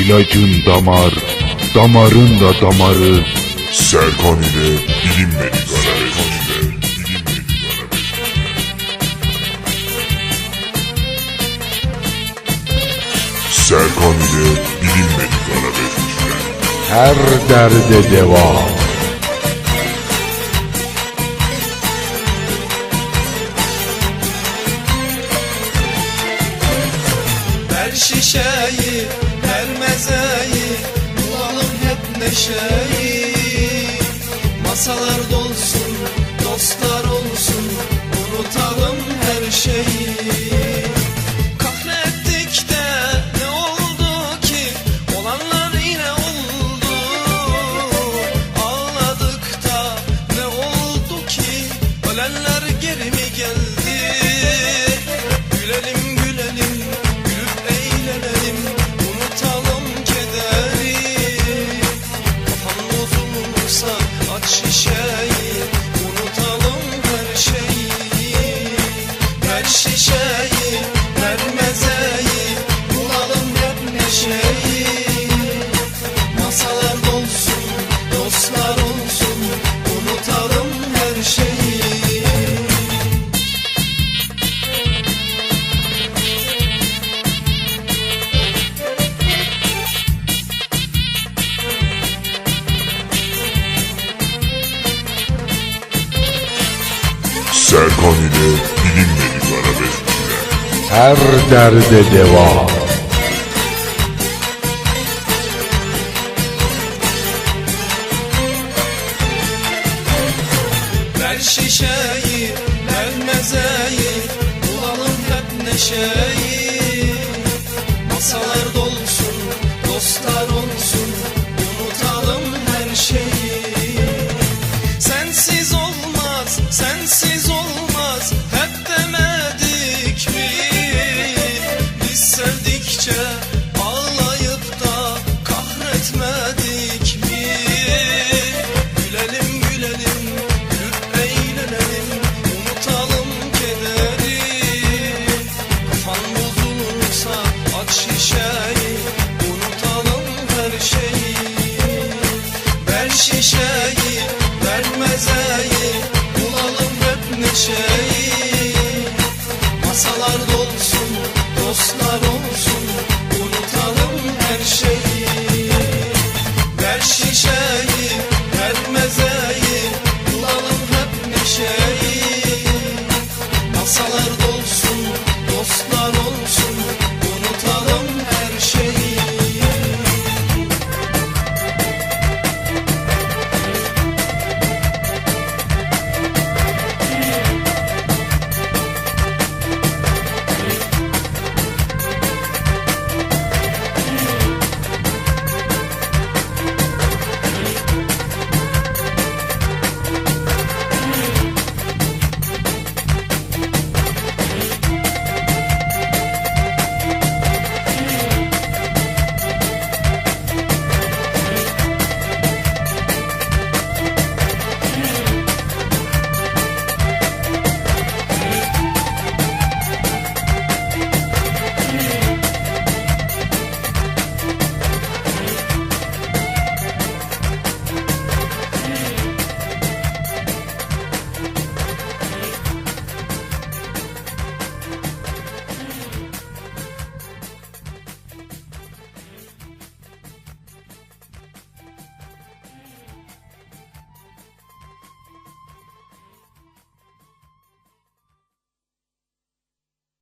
İlacın damar, damarın da damarı. Serkan ile arabeskçiler. Serkan ile bilinmedik arabeskçiler. Her derde deva. Ver şişeyi, ver mezeyi Bulalım hep neşeyi. Masalar dolsun, dostlar olsun Unutalım her şeyi Serkan ile bilinmedik arabeskçiler. Her derde deva. Ver şişeyi, ver mezeyi Bulalım hep neşeyi gittikçe